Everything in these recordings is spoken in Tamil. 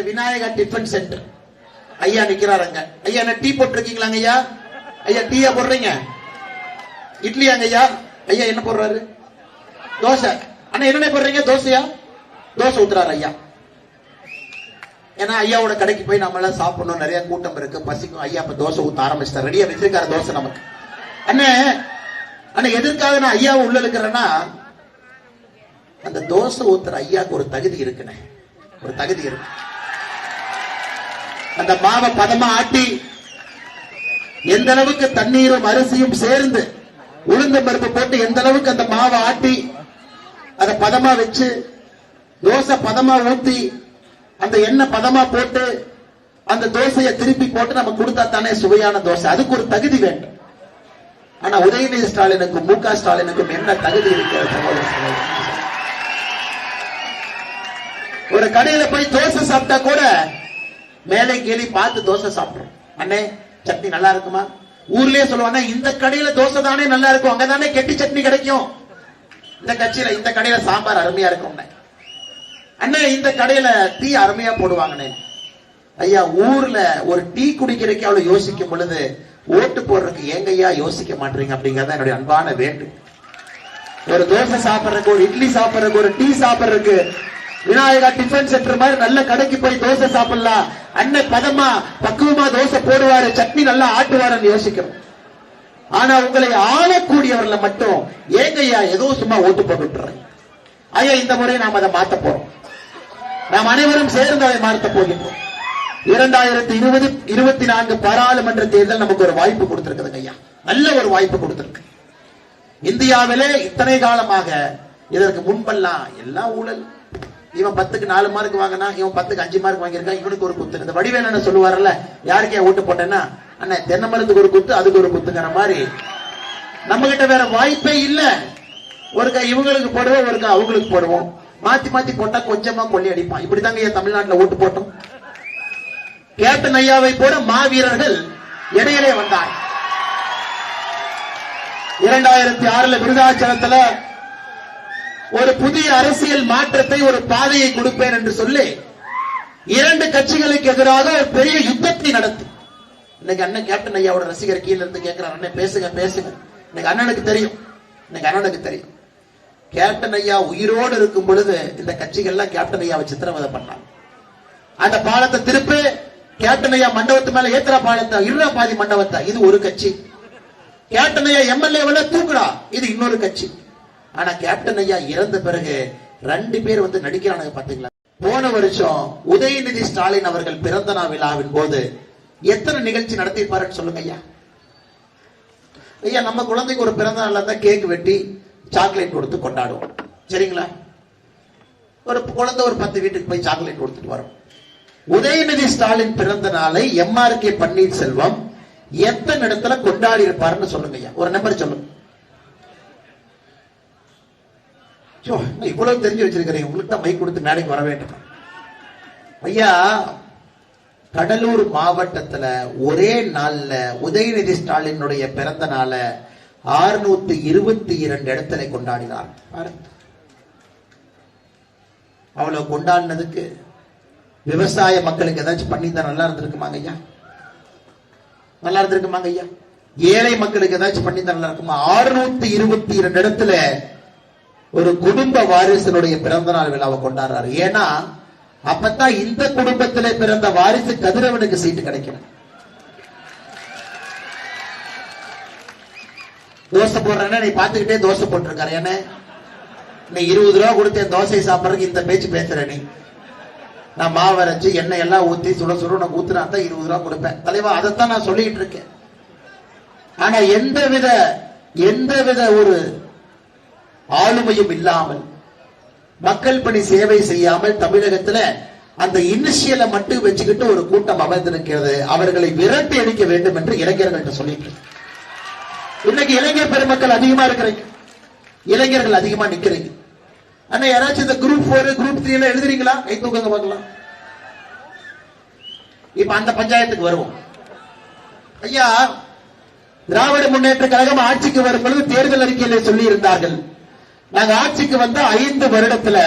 இந்த விநாயகா டிஃபன் சென்டர் ஐயா நிக்கிறாருங்க. ஐயா என்ன டீ போட்டிருக்கீங்களாங்க ஐயா? ஐயா டீயா போடுறீங்க? இட்லியாங்க ஐயா? ஐயா என்ன போடுறாரு? தோசை. அண்ணா என்னென்ன போடுறீங்க? தோசையா? தோசை ஊத்துறாரு ஐயா. ஏன்னா ஐயாவோட கடைக்கு போய் நம்ம எல்லாம் சாப்பிடணும். நிறைய கூட்டம் இருக்கு. பசிக்கும். ஐயா இப்ப தோசை ஊத்த ஆரம்பிச்சிட்டார். ரெடியா வச்சிருக்காரு தோசை நமக்கு. அண்ணே அண்ணா எதற்காக நான் ஐயாவை உள்ள இருக்கிறேன்னா அந்த தோசை ஊத்துற ஐயாவுக்கு ஒரு தகுதி இருக்குண்ணே. ஒரு தகுதி இருக்கு. அந்த மாவை பதமா ஆட்டி எந்த அளவுக்கு தண்ணீரும் அரிசியும் சேர்ந்து உளுந்த பருப்பு போட்டு எந்த அளவுக்கு அந்த மாவை ஆட்டி அதை பதமா வச்சு தோசை பதமா ஊத்தி அந்த எண்ணெய் பதமா போட்டு அந்த தோசையை திருப்பி போட்டு நம்ம கொடுத்தா தானே சுவையான தோசை. அதுக்கு ஒரு தகுதி வேண்டும். ஆனா உதயநிதி ஸ்டாலினுக்கும் மு க ஸ்டாலினுக்கும் என்ன தகுதி இருக்கிறது? ஒரு கடையில போய் தோசை சாப்பிட்டா கூட மேலே கேலி பார்த்து தோசை சாப்பிடுறோம் அண்ணே சட்னி நல்லா இருக்குமா? ஊர்லயே சொல்லுவாங்க இந்த கடையில தோசை தானே நல்லா இருக்கும் அங்க தானே கெட்டி சட்னி கிடைக்கும். இந்த கட்சியில இந்த கடையில சாம்பார் அருமையா இருக்கும் அண்ணே இந்த கடையில டீ அருமையா போடுவாங்கண்ணே. ஐயா ஊர்ல ஒரு டீ குடிக்கிறதுக்கு அவ்வளவு யோசிக்கும் பொழுது ஓட்டு போடுறதுக்கு ஏங்க ஐயா யோசிக்க மாட்டீங்க அப்படிங்கறத என்னுடைய அன்பான வேண்டு. ஒரு தோசை சாப்பிடுறதுக்கு ஒரு இட்லி சாப்பிடுறதுக்கு ஒரு டீ சாப்பிடுறதுக்கு விநாயகா டிஃபன் சென்டர் மாதிரி நல்ல கடைக்கு போய் தோசை சாப்பிடலாம். அண்ணன் பதமா பக்குவமா தோசை போடுவாரு சட்னி நல்லா ஆட்டுவாருன்னு யோசிக்கிறோம். ஆனா உங்களை ஆளக்கூடியவர்ல மட்டும் ஏங்க ஐயா ஏதோ சும்மா ஓட்டு போட்டுறேன் ஐயா இந்த முறை நாம் அதை மாத்த போறோம். நாம் அனைவரும் சேர்ந்து அதை மாற்ற போகின்றோம். இரண்டாயிரத்தி இருபது இருபத்தி நான்கு பாராளுமன்ற தேர்தல் நமக்கு ஒரு வாய்ப்பு கொடுத்திருக்குதுங்க ஐயா. நல்ல ஒரு வாய்ப்பு கொடுத்திருக்கு. இந்தியாவிலே இத்தனை காலமாக இதற்கு முன்பெல்லாம் எல்லாம் ஊழல். இவன் பத்துக்கு நாலு மார்க் வாங்கினா இவன் பத்துக்கு அஞ்சு மார்க் வாங்கியிருக்கான் இவனுக்கு ஒரு குத்து. இந்த வடிவேலன்னு சொல்லுவார்ல சொல்லுவார்ல என் ஓட்டு போட்டேன்னா? அண்ணன் தென்னை மரத்துக்கு ஒரு குத்து அதுக்கு ஒரு குத்துங்கிற மாதிரி. நம்ம கிட்ட வேற வாய்ப்பே இல்ல. ஒருக்கா இவங்களுக்கு போடுவோம் ஒருக்கா அவங்களுக்கு போடுவோம். மாத்தி மாத்தி போட்டா கொஞ்சமா கொள்ளி அடிப்பான். இப்படிதாங்க ஏன் தமிழ்நாட்டுல ஓட்டு போட்டோம். கேப்டன் ஐயாவை போல மாவீரர்கள் இடையிலே வந்தார். இரண்டாயிரத்தி ஆறுல விருதாச்சலத்துல ஒரு புதிய அரசியல் மாற்றத்தை ஒரு பாதையை கொடுப்பேன் என்று சொல்லி இரண்டு கட்சிகளுக்கு எதிராக ஒரு பெரிய யுத்தத்தை நடத்தி. இன்னைக்கு அண்ணன் கேப்டன் ஐயாவோட ரசிகர் கீழ இருந்து கேட்கிறார் அண்ணன் பேசுங்க பேசுங்க. இன்னைக்கு அண்ணனுக்கு தெரியும். இன்னைக்கு அண்ணனுக்கு தெரியும். கேப்டன் ஐயா உயிரோடு இருக்கும் பொழுது இந்த கட்சிகள்லாம் கேப்டன் ஐயாவை சித்திரவதை பண்ணாங்க. அந்த பாலத்தை திருப்பி கேப்டன் ஐயா மண்டபத்து மேல ஏத்துறா பாலத்தை இருடா பாதி மண்டபத்தை. இது ஒரு கட்சி. கேப்டன் ஐயா எம்எல்ஏ தூக்குடா. இது இன்னொரு கட்சி. ஆனா கேப்டன் ஐயா இறந்த பிறகு ரெண்டு பேர் வந்து நடிக்கிறானுங்க பாத்தீங்களா? போன வருஷம் உதயநிதி ஸ்டாலின் அவர்கள் பிறந்த நாள் விழாவின் போது எத்தனை நிகழ்ச்சி நடத்தியிருப்பாருன்னு சொல்லுங்க ஐயா. ஐயா நம்ம குழந்தைக்கு ஒரு பிறந்த நாள்ல தான் கேக் வெட்டி சாக்லேட் கொடுத்து கொண்டாடுவோம். சரிங்களா? ஒரு குழந்தை ஒரு பத்து வீட்டுக்கு போய் சாக்லேட் கொடுத்துட்டு வரும். உதயநிதி ஸ்டாலின் பிறந்த நாளை எம்ஆர் கே பன்னீர்செல்வம் எத்தனை இடத்துல கொண்டாடி இருப்பாருன்னு சொல்லுங்க ஐயா. ஒரு நம்பர் சொல்லுங்க. நான் இவ்வளவு தெரிஞ்சு வச்சிருக்கிறேன் உங்களுக்கு தான் மைக் கொடுத்து மேடைக்கு வர வேண்டும். ஐயா கடலூர் மாவட்டத்துல ஒரே நாள்ல உதயநிதி ஸ்டாலினுடைய பிறந்த நாள ஆறுநூத்தி இருபத்தி இரண்டு இடத்துல கொண்டாடினார். அவ்வளவு கொண்டாடினதுக்கு விவசாய மக்களுக்கு ஏதாச்சும் பண்ணி நல்லா இருந்திருக்குமாங்க ஐயா? நல்லா இருந்திருக்குமாங்க ஐயா? ஏழை மக்களுக்கு ஏதாச்சும் பண்ணி நல்லா இருக்குமா? ஆறுநூத்தி இருபத்தி இரண்டு இடத்துல ஒரு குடும்ப வாரிசனுடைய பிறந்த நாள் விழாவை கொண்டாடுறாரு. ஏன்னா அப்பதான் இந்த குடும்பத்தில பிறந்த வாரிசு கதிரவனுக்கு சீட்டு கிடைக்கணும். தோசை போடுறேன்னா நீ பாத்துக்கிட்டே தோசை போட்டிருக்காரு. என்ன? நீ இருபது ரூபா கொடுத்து என் தோசை சாப்பிடறதுக்கு இந்த பேச்சு பேசுற நீ. நான் மாவு அரைச்சு எண்ணெய் எல்லாம் ஊத்தி சுட சுட உனக்கு ஊத்துனா தான் இருபது ரூபா கொடுப்பேன். தலைவா அதைத்தான் நான் சொல்லிட்டு இருக்கேன். ஆனா எந்த வித ஒரு ஆளுமையும் இல்லாமல் மக்கள் பணி சேவை செய்யாமல் தமிழகத்துல அந்த இனிஷியலை மட்டும் வச்சுக்கிட்டு ஒரு கூட்டம் அமர்ந்திருக்கிறது அவர்களை விரட்டி அடிக்க வேண்டும் என்று இளைஞர்கள்ட்ட சொல்லிட்டு இன்னைக்கு இளைஞர் பெருமக்கள் அதிகமா இருக்கிறீங்க. இளைஞர்கள் அதிகமா நிக்கிறீங்க. அண்ணா யாராச்சும் இந்த குரூப் போர் குரூப் த்ரீ எல்லாம் எழுதுறீங்களா? கை தூக்கங்க பார்க்கலாம். இப்ப அந்த பஞ்சாயத்துக்கு வருவோம். ஐயா திராவிட முன்னேற்ற கழகம் ஆட்சிக்கு வரும் பொழுது தேர்தல் அறிக்கையில சொல்லி இருந்தார்கள் நாங்க ஆட்சிக்கு வந்த ஐந்து வருடத்துல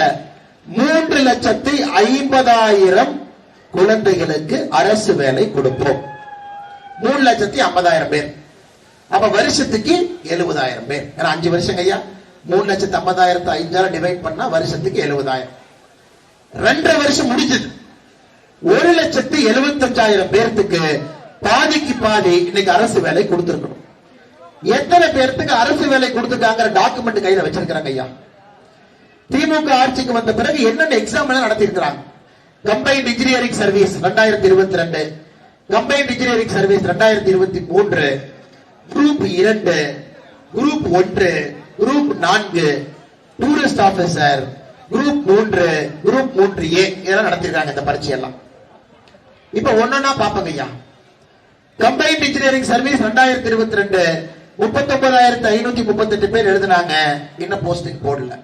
மூன்று லட்சத்தி ஐம்பதாயிரம் குழந்தைகளுக்கு அரசு வேலை கொடுப்போம். மூணு லட்சத்தி ஐம்பதாயிரம் பேர். அப்ப வருஷத்துக்கு எழுபதாயிரம் பேர். ஏன்னா அஞ்சு வருஷம் ஐயா. மூணு லட்சத்தி ஐம்பதாயிரத்து ஐந்தாயிரம் டிவைட் பண்ணா வருஷத்துக்கு எழுபதாயிரம். ரெண்டரை வருஷம் முடிஞ்சது. ஒரு லட்சத்தி எழுபத்தஞ்சாயிரம் பேர்த்துக்கு பாதிக்கு பாதி இன்னைக்கு அரசு வேலை கொடுத்திருக்கணும். எத்தனை பேர்த்துக்கு அரசு வேலை கொடுத்துருக்காங்கிற டாக்குமெண்ட் கையில வச்சிருக்கிறாங்க ஐயா. திமுக ஆட்சிக்கு வந்த பிறகு என்னென்ன எக்ஸாம் எல்லாம் நடத்திருக்கிறாங்க கம்பைன்ட் இன்ஜினியரிங் சர்வீஸ் ரெண்டாயிரத்தி இருபத்தி ரெண்டு கம்பைன்ட் இன்ஜினியரிங் சர்வீஸ் ரெண்டாயிரத்தி இருபத்தி மூன்று குரூப் இரண்டு குரூப் ஒன்று குரூப் நான்கு டூரிஸ்ட் ஆபீசர் குரூப் மூன்று குரூப் மூன்று ஏ இதெல்லாம் நடத்திருக்காங்க இந்த பரீட்சை எல்லாம் இப்ப ஒன்னொன்னா பாப்பங்க ஐயா. கம்பைன்ட் இன்ஜினியரிங் சர்வீஸ் ரெண்டாயிரத்தி இருபத்தி ரெண்டு முப்பத்தி ஒன்பதாயிரத்தி ஐநூத்தி முப்பத்தி எட்டு பேர் எழுதினாங்க. இன்னும் போஸ்டிங் போடல.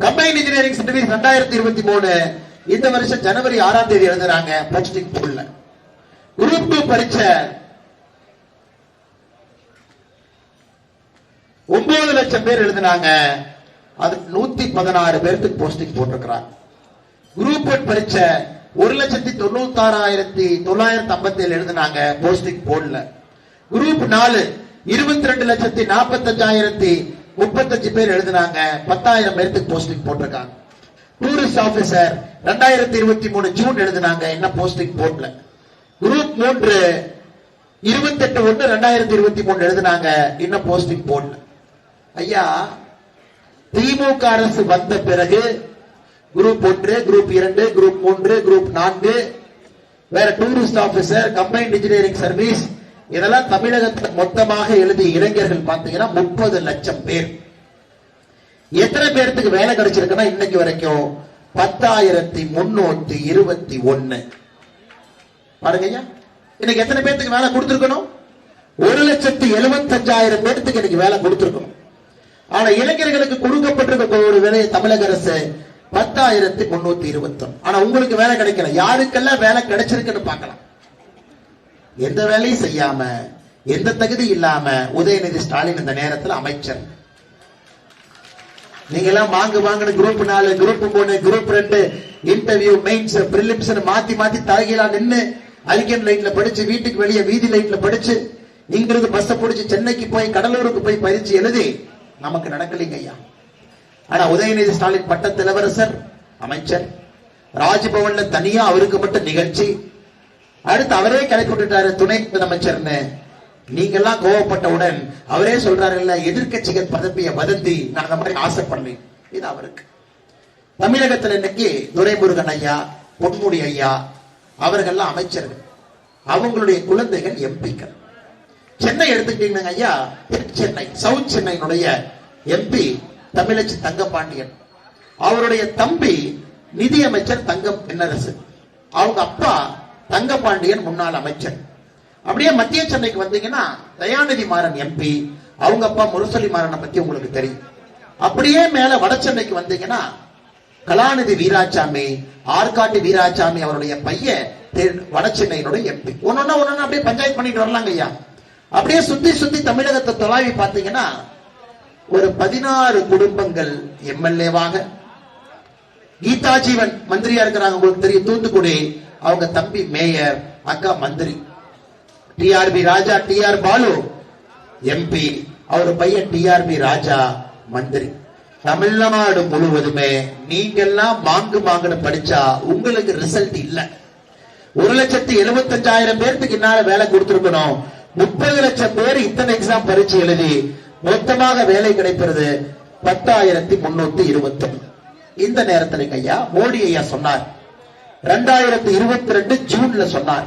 கம்பைன் இன்ஜினியரிங் சர்டிபிகேட் ரெண்டாயிரத்தி இருபத்தி மூணு. இந்த வருஷம் ஜனவரி ஆறாம் தேதி எழுதுறாங்க. போஸ்டிங் போடல. குரூப் டூ பரீட்சை ஒன்பது லட்சம் பேர் எழுதினாங்க. அது நூத்தி பதினாறு பேருக்கு போஸ்டிங் போட்டிருக்கிறாங்க. குரூப் ஒன் பரீட்சை ஒரு லட்சத்தி தொண்ணூத்தாறாயிரத்தி தொள்ளாயிரத்தி ஐம்பத்தி ஏழு எழுதினாங்க. போஸ்டிங் போடல. குரூப் நாலு இருபத்தி ரெண்டு லட்சத்தி நாற்பத்தஞ்சாயிரத்தி முப்பத்தஞ்சு பேர் எழுதினாங்க. பத்தாயிரம் பேருக்கு போஸ்டிங் போட்டிருக்காங்க. டூரிஸ்ட் ஆபீசர் ரெண்டாயிரத்தி இருபத்தி மூணு ஜூன் எழுதினாங்க. என்ன போஸ்டிங் போடல. குரூப் மூன்று இருபத்தெட்டு ஒன்று ரெண்டாயிரத்தி இருபத்தி மூணு எழுதினாங்க. இன்னும் போஸ்டிங் போடல. ஐயா திமுக அரசு வந்த பிறகு குரூப் ஒன்று குரூப் இரண்டு குரூப் மூன்று குரூப் நான்கு வேற tourist officer combined engineering service இதெல்லாம் தமிழகத்தில் மொத்தமாக எழுதிய இளைஞர்கள் பார்த்தீங்கன்னா முப்பது லட்சம் பேர். எத்தனை பேர்த்துக்கு வேலை கிடைச்சிருக்குன்னா இன்னைக்கு வரைக்கும் பத்தாயிரத்தி முன்னூத்தி இருபத்தி ஒன்னு பாருங்க இன்னைக்கு எத்தனை பேர்த்துக்கு வேலை கொடுத்துருக்கணும்? ஒரு லட்சத்தி எழுபத்தஞ்சாயிரம் பேர்த்துக்கு இன்னைக்கு வேலை கொடுத்துருக்கணும். ஆனா இளைஞர்களுக்கு கொடுக்கப்பட்டிருக்க ஒரு வேலையை தமிழக அரசு பத்தாயிரத்தி முன்னூத்தி இருபத்தி ஆனா உங்களுக்கு வேலை கிடைக்கல. யாருக்கெல்லாம் வேலை கிடைச்சிருக்குன்னு பார்க்கலாம். எந்த வேலையும் செய்யாம எந்த தகுதி இல்லாம உதயநிதி ஸ்டாலின் இந்த நேரத்தில் அமைச்சர். நீங்க எல்லாம் வாங்க வாங்கின குரூப் நாலு குரூப் மூணு குரூப் ரெண்டு இன்டர்வியூ மெயின்ஸ் பிரிலிம்ஸ் மாத்தி மாத்தி தலைகீழா நின்று அரிக்கன் லைட்ல படிச்சு வீட்டுக்கு வெளியே வீதி லைட்ல படிச்சு இங்கிருந்து பஸ் பிடிச்சி சென்னைக்கு போய் கடலூருக்கு போய் பயிற்சி எழுதி நமக்கு நடக்கலைங்க ஐயா. ஆனா உதயநிதி ஸ்டாலின் பட்ட இளவரசர் அமைச்சர். ராஜ்பவன்ல தனியா அவருக்கு மட்டும் நிகழ்ச்சி. அடுத்து அவரே கிளப்பி விட்டுட்டாரு துணை முதலமைச்சர்னு. நீங்க எல்லாம் கோவப்பட்டவுடன் அவரே சொல்றாரு இல்ல எதிர்கட்சிகள் பதப்பிய வதந்தி நான் அந்த மாதிரி ஆசைப்படலேன் இது அவருக்கு. தமிழகத்துல இன்னைக்கு துரைமுருகன் ஐயா பொன்முடி ஐயா அவர்கள்லாம் அமைச்சர்கள். அவங்களுடைய குழந்தைகள் எம்பிக்கள். சென்னை எடுத்துக்கிட்டீங்கன்னா ஐயா சென்னை சவுத் சென்னையினுடைய எம்பி தமிழச்சி தங்கபாண்டியன் அவருடைய தம்பி நிதியமைச்சர் தங்கம் பெண்ணரசு அவங்க அப்பா தங்கபாண்டியன் முன்னாள் அமைச்சர். அப்படியே மத்திய சென்னைக்கு வந்தீங்கன்னா தயாநிதி மாறன் எம்பி அவங்க அப்பா முரசொலி மாறனை பத்தி உங்களுக்கு தெரியும். அப்படியே மேல வட சென்னைக்கு வந்தீங்கன்னா கலாநிதி வீராசாமி ஆற்காட்டு வீராசாமி அவருடைய பையன் வட சென்னையினுடைய எம்பி ஒன்னொன்னா ஒன்னொன்னா அப்படியே பஞ்சாயத்து பண்ணிட்டு வரலாங்க ஐயா. அப்படியே சுத்தி சுத்தி தமிழகத்தை தொலாவி பார்த்தீங்கன்னா ஒரு பதினாறு குடும்பங்கள் எம்எல்ஏவாக கீதா ஜீவன் மந்திரியா இருக்கிறாங்க உங்களுக்கு தெரியும் தூத்துக்குடி அவங்க தம்பி மேயர் அக்கா மந்திரி. TRB Raja TR Balu. MP அவர் பையன் டிஆர்பி ராஜா மந்திரி. தமிழ்நாடு முழுவதுமே நீங்கெல்லாம் மாங்கு மாங்குன்னு படிச்சா உங்களுக்கு ரிசல்ட் இல்ல. ஒரு லட்சத்தி எழுபத்தஞ்சாயிரம் பேர்த்துக்கு என்னால வேலை கொடுத்துருக்கணும். முப்பது லட்சம் பேர் இத்தனை எக்ஸாம் பரீட்சை எழுதி மொத்தமாக வேலை கிடைப்பது பத்தாயிரத்தி முன்னூத்தி இருபத்தி இந்த நேரத்தில் ஐயா மோடி ஐயா சொன்னார் ரெண்டாயிரத்தி இருபத்தி ரெண்டு ஜூன்ல சொன்னார்.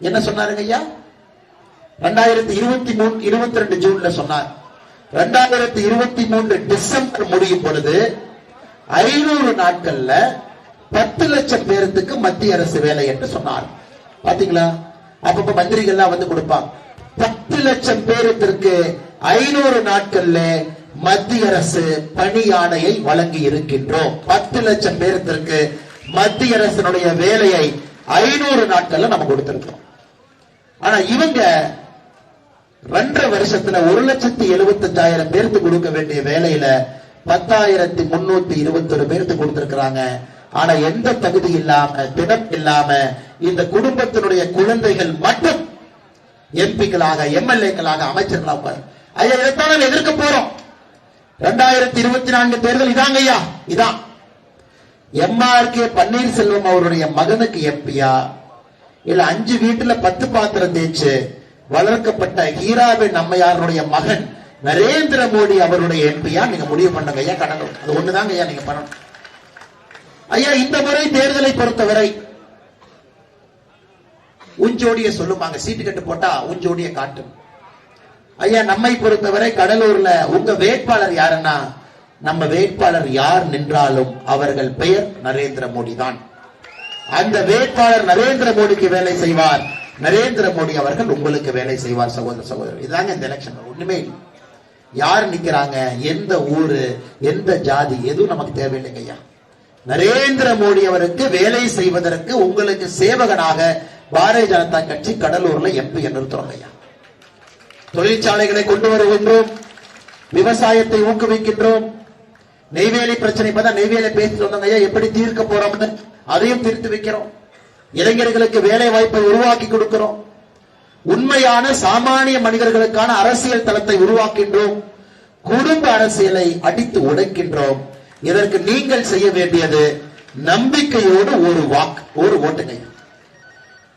என்ன சொன்னாருங்க ஐயா? ரெண்டாயிரத்தி இருபத்தி மூணு இருபத்தி ரெண்டு ஜூன்ல சொன்னார். ரெண்டாயிரத்தி இருபத்தி மூன்று டிசம்பர் முடியும் பொழுது ஐநூறு நாட்கள்ல பத்து லட்சம் பேருக்கு மத்திய அரசு வேலை என்று சொன்னார். பாத்தீங்களா? அப்பப்ப மந்திரிகள்லாம் வந்து கொடுப்பாங்க. பத்து லட்சம் பேருக்கு ஐநூறு நாட்கள்ல மத்திய அரசு பணி ஆணையை வழங்கி இருக்கின்றோம். பத்து லட்சம் பேருக்கு மத்திய அரசினுடைய வேலையை ஐநூறு நாட்கள்ல நம்ம கொடுத்திருக்கிறோம். ஆனா இவங்க ரெண்டரை வருஷத்துல ஒரு லட்சத்தி எழுபத்தஞ்சாயிரம் பேருக்கு கொடுக்க வேண்டிய வேலையில பத்தாயிரத்தி முன்னூத்தி இருபத்தொரு பேருக்கு கொடுத்திருக்கிறாங்க. ஆனா எந்த தகுதி இல்லாம திடம் இல்லாம இந்த குடும்பத்தினுடைய குழந்தைகள் மட்டும் எம்பிக்களாக எம்எல்ஏக்களாக அமைச்சர்களாக ஐயா இதைத்தான் எதிர்க்க போறோம். ரெண்டாயிரத்தி இருபத்தி நான்கு தேர்தல் இதாங்க ஐயா இதான். எம்ஆர் கே பன்னீர்செல்வம் அவருடைய மகனுக்கு எம்பியா? இல்ல அஞ்சு வீட்டுல பத்து பாத்திரம் தேய்ச்சு வளர்க்கப்பட்ட ஹீராபின் அம்மையாருடைய மகன் நரேந்திர மோடி அவருடைய எம்பியா? நீங்க முடிவு பண்ணுங்க ஐயா கடலும் அது ஒண்ணுதாங்க ஐயா நீங்க பண்ணணும். ஐயா இந்த முறை தேர்தலை பொறுத்தவரை உஞ்சோடிய சொல்லுமாங்க. சீட்டு கட்டு போட்டா உஞ்சோடிய காட்டும். ஐயா நம்மை பொறுத்தவரை கடலூர்ல உங்க வேட்பாளர் யாருன்னா நம்ம வேட்பாளர் யார் நின்றாலும் அவர்கள் பெயர் நரேந்திர மோடி தான். அந்த வேட்பாளர் நரேந்திர மோடிக்கு வேலை செய்வார். நரேந்திர மோடி அவர்கள் உங்களுக்கு வேலை செய்வார் சகோதர சகோதரர் இதாங்க இந்த எலெக்ஷன் ஒண்ணுமே இல்லை. யார் நிக்கிறாங்க? எந்த ஊரு? எந்த ஜாதி? எதுவும் நமக்கு தேவையில்லைங்க ஐயா. நரேந்திர மோடி அவருக்கு வேலை செய்வதற்கு உங்களுக்கு சேவகனாக பாரதிய ஜனதா கட்சி கடலூர்ல எம்பி நிறுத்துறோம் ஐயா. தொழிற்சாலைகளை கொண்டு வருகின்றோம். விவசாயத்தை ஊக்குவிக்கின்றோம். நெய்வேலி பிரச்சனை பார்த்தா நெய்வேலி பேசிட்டு வந்தாங்க ஐயா எப்படி தீர்க்க போறோம்னு? அதையும் தீர்த்து வைக்கிறோம். இளைஞர்களுக்கு வேலை வாய்ப்பை உருவாக்கி கொடுக்கிறோம். உண்மையான சாமானிய மனிதர்களுக்கான அரசியல் தளத்தை உருவாக்கின்றோம். குடும்ப அரசியலை அடித்து உடைக்கின்றோம். இதற்கு நீங்கள் செய்ய வேண்டியது நம்பிக்கையோடு ஒரு வாக்கு ஒரு ஓட்டுங்க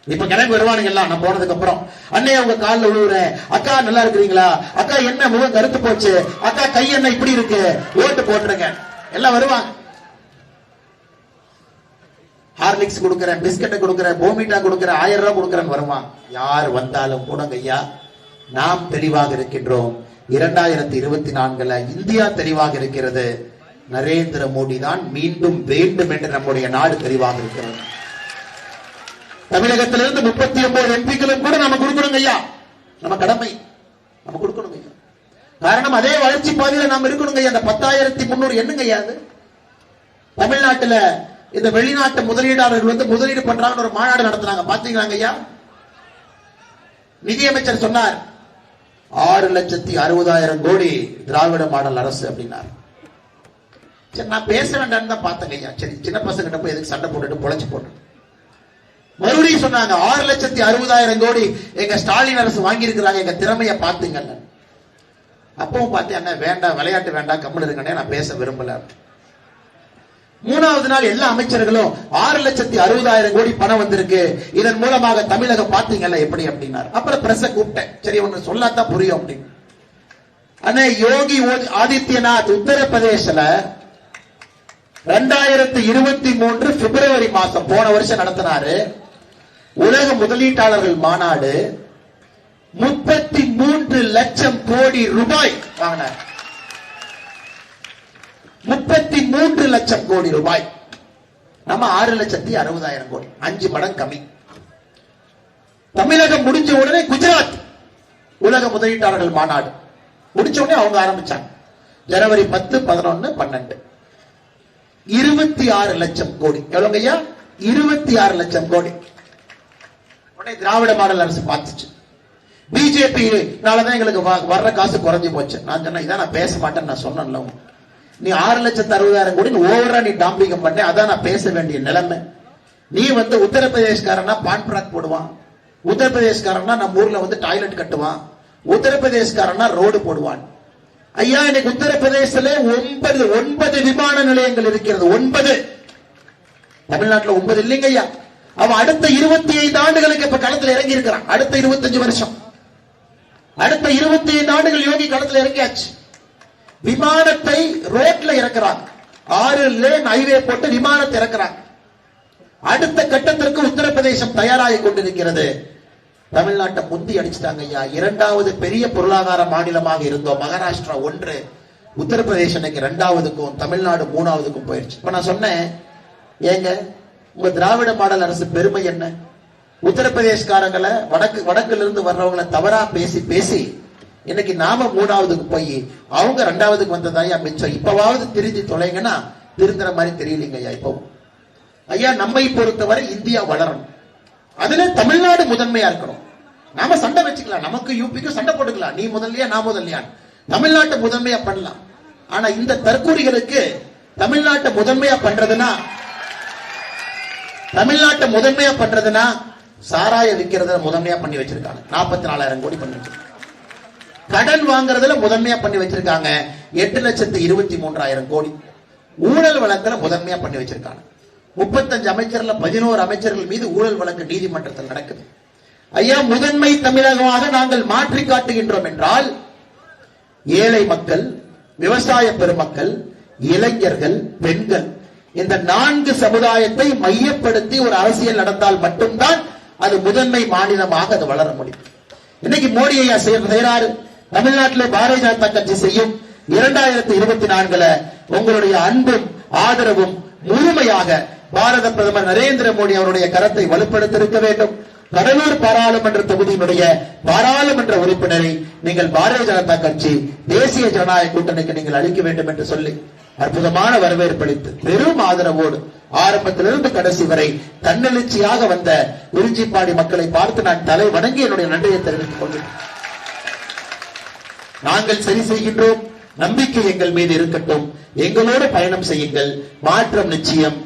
இப்ப கிளம்பி வருவானுங்க எல்லாம் நான் போனதுக்கு அப்புறம். அண்ணே உங்க கால்ல விழுவுறேன் அக்கா நல்லா இருக்கிறீங்களா? அக்கா என்ன முகம் கருத்து போச்சு? அக்கா கை என்ன இப்படி இருக்கு? ஓட்டு போட்டுருங்க எல்லாம் வருவாங்க. ஹார்லிக்ஸ் கொடுக்குறேன் பிஸ்கட்டை கொடுக்குறேன் போமிட்டா கொடுக்குறேன் ஆயிரம் ரூபாய் கொடுக்கறேன் வருவான். யார் வந்தாலும் போடுங்க ஐயா. நாம் தெளிவாக இருக்கின்றோம். இரண்டாயிரத்தி இருபத்தி நான்குல இந்தியா தெளிவாக இருக்கிறது. நரேந்திர மோடி தான் மீண்டும் வேண்டும் என்று நம்முடைய நாடு தெளிவாக இருக்கிறது. தமிழகத்திலிருந்து முப்பத்தி ஒன்பது எம்பிக்களும் கூட நம்ம கொடுக்கணும் ஐயா. நம்ம கடமை. நம்ம கொடுக்கணும் ஐயா. காரணம் அதே வளர்ச்சி பாதையில நாம் இருக்கணும் ஐயா. அந்த பத்தாயிரத்தி முன்னூறு என்னங்க ஐயா அது? தமிழ்நாட்டுல இந்த வெளிநாட்டு முதலீடாளர்கள் வந்து முதலீடு பண்றாங்கன்னு ஒரு மாநாடு நடத்துனாங்க. பாத்தீங்களாங்க ஐயா? நிதியமைச்சர் சொன்னார் ஆறு லட்சத்தி அறுபதாயிரம் கோடி திராவிட மாடல் அரசு அப்படின்னார். சரி நான் பேச வேண்டாம்னு தான் பார்த்தேங்க ஐயா. சரி சின்ன பசங்கிட்ட போய் எதுக்கு சண்டை போட்டுட்டு பொழைச்சு போட்டு மறுபடியும் சொன்னாங்க ஆறு லட்சத்தி அறுபதாயிரம் கோடி எங்க ஸ்டாலின் அரசு வாங்கி இருக்கிறாங்க எங்க திறமைய பாத்துங்க அப்பவும் பார்த்து என்ன வேண்டாம் விளையாட்டு வேண்டாம் கம்மல் இருக்கனே நான் பேச விரும்பல. மூணாவது நாள் எல்லா அமைச்சர்களும் ஆறு லட்சத்தி அறுபதாயிரம் கோடி பணம் வந்திருக்கு இதன் மூலமாக தமிழகம் பாத்தீங்கல்ல எப்படி அப்படின்னாரு. அப்புறம் பிரச கூப்பிட்டேன். சரி ஒண்ணு சொல்லாதான் புரியும் அப்படின்னு. அண்ணே யோகி ஓ- ஆதித்யநாத் உத்தரப்பிரதேசல ரெண்டாயிரத்தி இருபத்தி மூன்று பிப்ரவரி மாசம் போன வருஷம் நடத்தினாரு. உலக முதலீட்டாளர்கள் மாநாடு முப்பத்தி மூன்று லட்சம் கோடி ரூபாய் வாங்கினார். முப்பத்தி மூன்று லட்சம் கோடி ரூபாய். நம்ம ஆறு லட்சத்தி அறுபதாயிரம் கோடி. அஞ்சு மடங்கு கம்மி. தமிழகம் முடிஞ்ச உடனே குஜராத் உலக முதலீட்டாளர்கள் மாநாடு. முடிச்ச உடனே அவங்க ஆரம்பிச்சாங்க. ஜனவரி பத்து பதினொன்னு பன்னெண்டு. இருபத்தி ஆறு லட்சம் கோடி. எவ்வளவு ஐயா? இருபத்தி ஆறு லட்சம் கோடி. உடனே திராவிட மாடல் அரசு பார்த்துச்சு. பிஜேபினாலதான் எங்களுக்கு வ- வர்ற காசு குறைஞ்சு போச்சு. நான் சொன்னேன் இதான் நான் பேச மாட்டேன்னு நான் சொன்னேன்ல நீ ஆறு லட்சத்து அறுபதாயிரம் கோடி ஓவரா நீ டாம்பிகம் பண்ண அதான் நான் பேச வேண்டிய நிலைமை. நீ வந்து உத்தரப்பிரதேஷ்காரனா பான்பிராக் போடுவான். உத்தரப்பிரதேஷ்காரனா நம்ம ஊர்ல வந்து டாய்லெட் கட்டுவான். உத்தரப்பிரதேஷ்காரனா ரோடு போடுவான். ஐயா இன்னைக்கு உத்தரப்பிரதேசல ஒன்பது ஒன்பது விமான நிலையங்கள் இருக்கிறது ஒன்பது. தமிழ்நாட்டில் ஒன்பது இல்லைங்க ஐயா. அவன் அடுத்த இருபத்தி ஐந்து ஆண்டுகளுக்கு இப்ப களத்துல இறங்கி இருக்கிறான் அடுத்த இருபத்தஞ்சு வருஷம். அடுத்த இருபத்தி ஐந்து ஆண்டுகள் யோகி களத்துல இறங்கியாச்சு. விமானத்தை ரோட்ல இறக்குறாங்க. ஆறு லேன் ஹைவே போட்டு விமானத்தை இறக்குறாங்க. அடுத்த கட்டத்திற்கு உத்தரப்பிரதேசம் தயாராகி கொண்டிருக்கிறது. தமிழ்நாட்டை முந்தி அடிச்சுட்டாங்க ஐயா. இரண்டாவது பெரிய பொருளாதார மாநிலமாக இருந்தோம். மகாராஷ்டிரா ஒன்று உத்தரப்பிரதேசம் இன்னைக்கு ரெண்டாவதுக்கும் தமிழ்நாடு மூணாவதுக்கும் போயிடுச்சு இப்ப நான் சொன்னேன் ஏங்க உங்க திராவிட மாடல் அரசு பெருமை என்ன? உத்தரப்பிரதேஷ்காரங்களை வடக்கு வடக்குல இருந்து வர்றவங்களை தவறா பேசி பேசி இன்னைக்கு நாம மூணாவதுக்கு போய் அவங்க ரெண்டாவதுக்கு வந்ததாயா மிச்சம்? இப்பவாவது திரிஞ்சு தொலைங்கன்னா திருந்துற மாதிரி தெரியலீங்க ஐயா இப்போ. ஐயா நம்மை பொறுத்தவரை இந்தியா வளரணும். அதுல தமிழ்நாடு முதன்மையா இருக்கணும். நாம சண்டை வச்சுக்கலாம். நமக்கு யூபிக்கும் சண்டை போட்டுக்கலாம். நீ முதல்லையா நான் முதல்லையா தமிழ்நாட்டை முதன்மையா பண்ணலாம். ஆனா இந்த தற்கூரிகளுக்கு தமிழ்நாட்டை முதன்மையா பண்றதுன்னா தமிழ்நாட்டை முதன்மையா பண்றதுன்னா சாராய விற்கிறத முதன்மையா பண்ணி வச்சிருக்காங்க. நாற்பத்தி நாலாயிரம் கோடி பண்ணி வச்சிருக்காங்க கடன் வாங்குறதுல முதன்மையா பண்ணி வச்சிருக்காங்க. எட்டு லட்சத்து இருபத்தி மூன்றாயிரம் கோடி. ஊழல் வழக்குல முதன்மையா பண்ணி வச்சிருக்காங்க. முப்பத்தஞ்சு அமைச்சர்ல பதினோரு அமைச்சர்கள் மீது ஊழல் வழக்கு நீதிமன்றத்தில் நடக்குது. ஐயா முதன்மை தமிழகமாக நாங்கள் மாற்றி காட்டுகின்றோம் என்றால் ஏழை மக்கள் விவசாய பெருமக்கள் இளைஞர்கள் பெண்கள் இந்த நான்கு சமுதாயத்தை மையப்படுத்தி ஒரு அரசியல் நடந்தால் மட்டும்தான் அது முதன்மை மாநிலமாக அது வளர முடியும். இன்னைக்கு மோடி ஐயா செய்யறாரு தமிழ்நாட்டில் பாரதிய ஜனதா கட்சி செய்யும் இரண்டாயிரத்தி இருபத்தி நான்குல உங்களுடைய அன்பும் ஆதரவும் முழுமையாக பாரத பிரதமர் நரேந்திர மோடி அவருடைய கரத்தை வலுப்படுத்திருக்க வேண்டும். கடலூர் பாராளுமன்ற தொகுதியினுடைய பாராளுமன்ற உறுப்பினரை நீங்கள் பாரதிய ஜனதா கட்சி தேசிய ஜனநாயக கூட்டணிக்கு நீங்கள் அளிக்க வேண்டும் என்று சொல்லி அற்புதமான வரவேற்பளித்து பெரும் ஆதரவோடு ஆரம்பத்திலிருந்து கடைசி வரை தன்னெழுச்சியாக வந்த குறிஞ்சிப்பாடி மக்களை பார்த்து நான் தலை வணங்கி என்னுடைய நன்றியை தெரிவித்துக் கொள்கிறேன். நாங்கள் சரி செய்கின்றோம் நம்பிக்கை எங்கள் மீது இருக்கட்டும் எங்களோடு பயணம் செய்யுங்கள் மாற்றம் நிச்சயம்.